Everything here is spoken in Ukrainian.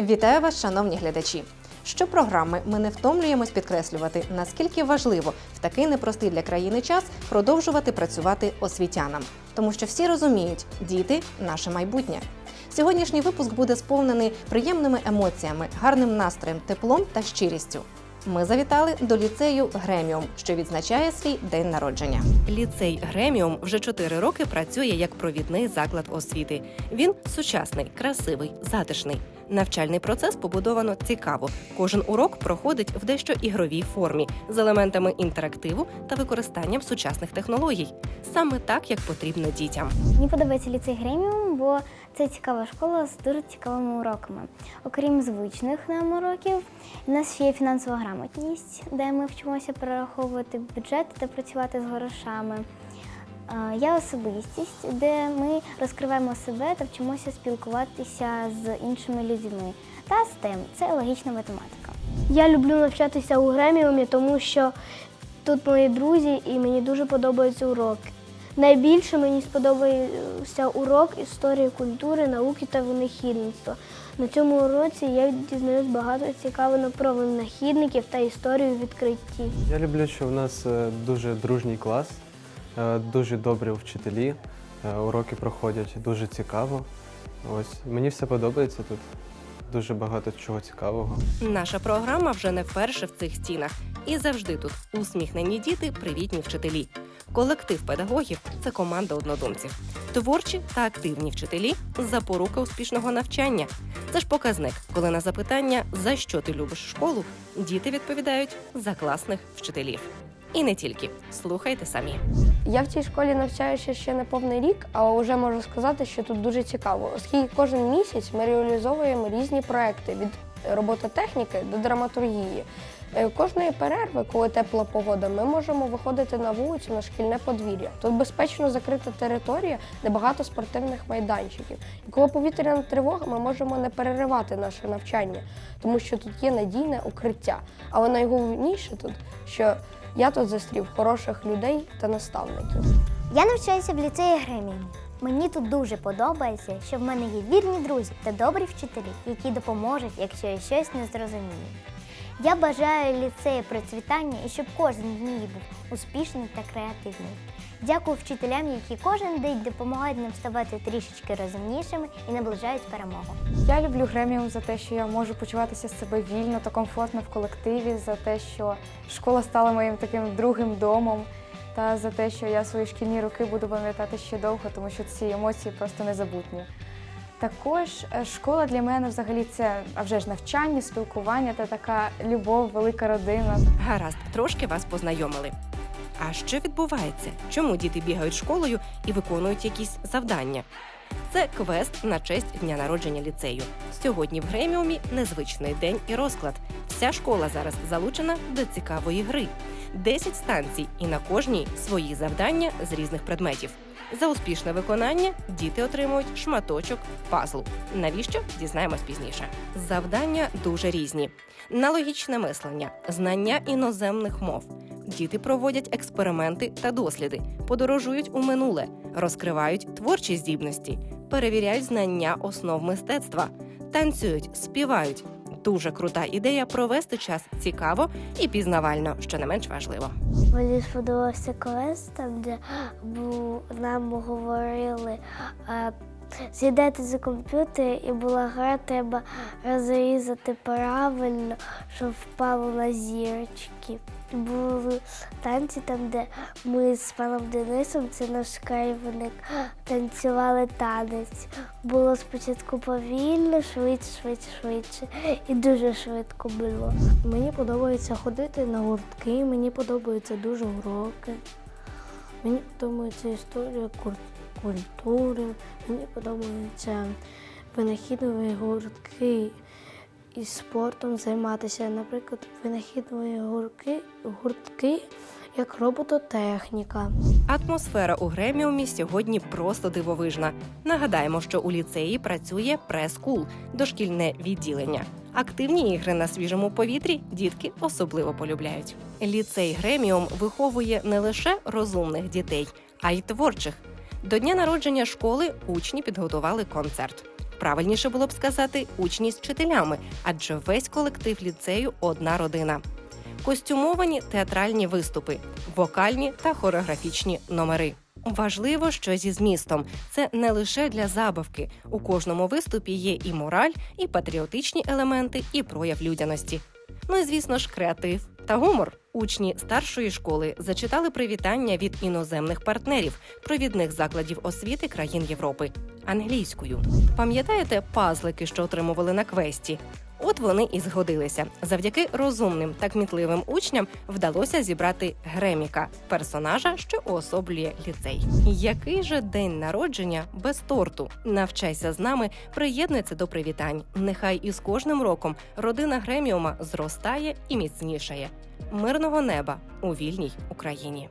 Вітаю вас, шановні глядачі. Щопрограми ми не втомлюємось підкреслювати, наскільки важливо в такий непростий для країни час продовжувати працювати освітянам, тому що всі розуміють, діти наше майбутнє. Сьогоднішній випуск буде сповнений приємними емоціями, гарним настроєм, теплом та щирістю. Ми завітали до ліцею Греміум, що відзначає свій день народження. Ліцей Греміум вже 4 роки працює як провідний заклад освіти. Він сучасний, красивий, затишний. Навчальний процес побудовано цікаво. Кожен урок проходить в дещо ігровій формі з елементами інтерактиву та використанням сучасних технологій, саме так, як потрібно дітям. Мені подобається ліцей Греміум, бо це цікава школа з дуже цікавими уроками. Окрім звичних нам уроків, у нас ще є фінансова грамотність, де ми вчимося перераховувати бюджет та працювати з грошами. Є особистість, де ми розкриваємо себе та вчимося спілкуватися з іншими людьми. Та STEM – це логічна математика. Я люблю навчатися у Греміумі, тому що тут мої друзі і мені дуже подобаються уроки. Найбільше мені сподобався урок історії культури, науки та винахідництва. На цьому уроці я дізнаюсь багато цікавого про винахідників та історію відкритті. Я люблю, що в нас е, дуже дружній клас, дуже добрі вчителі, е, уроки проходять дуже цікаво. Ось мені все подобається тут. Дуже багато чого цікавого. Наша програма вже не вперше в цих стінах, і завжди тут усміхнені діти, привітні вчителі. Колектив педагогів це команда однодумців. Творчі та активні вчителі запорука успішного навчання. Це ж показник, коли на запитання за що ти любиш школу, діти відповідають за класних вчителів. І не тільки слухайте самі. Я в цій школі навчаюся ще не повний рік, але вже можу сказати, що тут дуже цікаво, оскільки кожен місяць ми реалізовуємо різні проекти від робототехніки до драматургії. Е, Кожної перерви, коли тепла погода, ми можемо виходити на вулицю на шкільне подвір'я. Тут безпечно закрита територія, де багато спортивних майданчиків. І коли повітряна тривога, ми можемо не переривати наше навчання, тому що тут є надійне укриття. Але найголовніше тут, що я тут зустрів хороших людей та наставників. Я навчаюся в ліцеї Гремін. Мені тут дуже подобається, що в мене є вірні друзі та добрі вчителі, які допоможуть, якщо я щось не зрозумію. Я бажаю ліцею процвітання і щоб кожен з них був успішний та креативний. Дякую вчителям, які кожен день допомагають нам ставати трішечки розумнішими і наближають перемогу. Я люблю Греміум за те, що я можу почуватися себе вільно та комфортно в колективі, за те, що школа стала моїм таким другим домом, та за те, що я свої шкільні роки буду пам'ятати ще довго, тому що ці емоції просто незабутні. Також е, школа для мене взагалі це а вже ж навчання, спілкування та така любов, велика родина. Гаразд, трошки вас познайомили. А що відбувається? Чому діти бігають школою і виконують якісь завдання? Це квест на честь дня народження ліцею. Сьогодні в Греміумі незвичний день і розклад. Вся школа зараз залучена до цікавої гри. 10 станцій, і на кожній свої завдання з різних предметів. За успішне виконання діти отримують шматочок пазлу. Навіщо дізнаємось пізніше? Завдання дуже різні: на логічне мислення, знання іноземних мов. Діти проводять експерименти та досліди, подорожують у минуле, розкривають творчі здібності, перевіряють знання основ мистецтва, танцюють, співають. Дуже крута ідея провести час цікаво і пізнавально, що не менш важливо. Мені сподобався квест, там, де нам говорили. Сідайте за комп'ютер і була гра, треба розрізати правильно, щоб впало на зірочки. Були танці там, де ми з паном Денисом, це наш керівник, танцювали танець. Було спочатку повільно, швидше, швидше, швидше. І дуже швидко було. Мені подобається ходити на гуртки, мені подобаються дуже уроки. Мені подобається історія культури, мені подобаються винахідливі гуртки і спортом займатися. Наприклад, винахідливі гуртки, гуртки як робототехніка. Атмосфера у Греміумі сьогодні просто дивовижна. Нагадаємо, що у ліцеї працює прес-кул – дошкільне відділення. Активні ігри на свіжому повітрі дітки особливо полюбляють. Ліцей Греміум виховує не лише розумних дітей, а й творчих. До дня народження школи учні підготували концерт. Правильніше було б сказати учні з вчителями, адже весь колектив ліцею одна родина. Костюмовані театральні виступи, вокальні та хореографічні номери. Важливо, що зі змістом це не лише для забавки. У кожному виступі є і мораль, і патріотичні елементи, і прояв людяності. Ну і звісно ж, креатив та гумор. Учні старшої школи зачитали привітання від іноземних партнерів, провідних закладів освіти країн Європи англійською. Пам'ятаєте пазлики, що отримували на квесті? От вони і згодилися. Завдяки розумним та кмітливим учням вдалося зібрати Греміка, персонажа, що уособлює ліцей. Який же день народження без торту? Навчайся з нами, приєднуйся до привітань. Нехай із кожним роком родина Греміума зростає і міцнішає. Мирного неба у вільній Україні.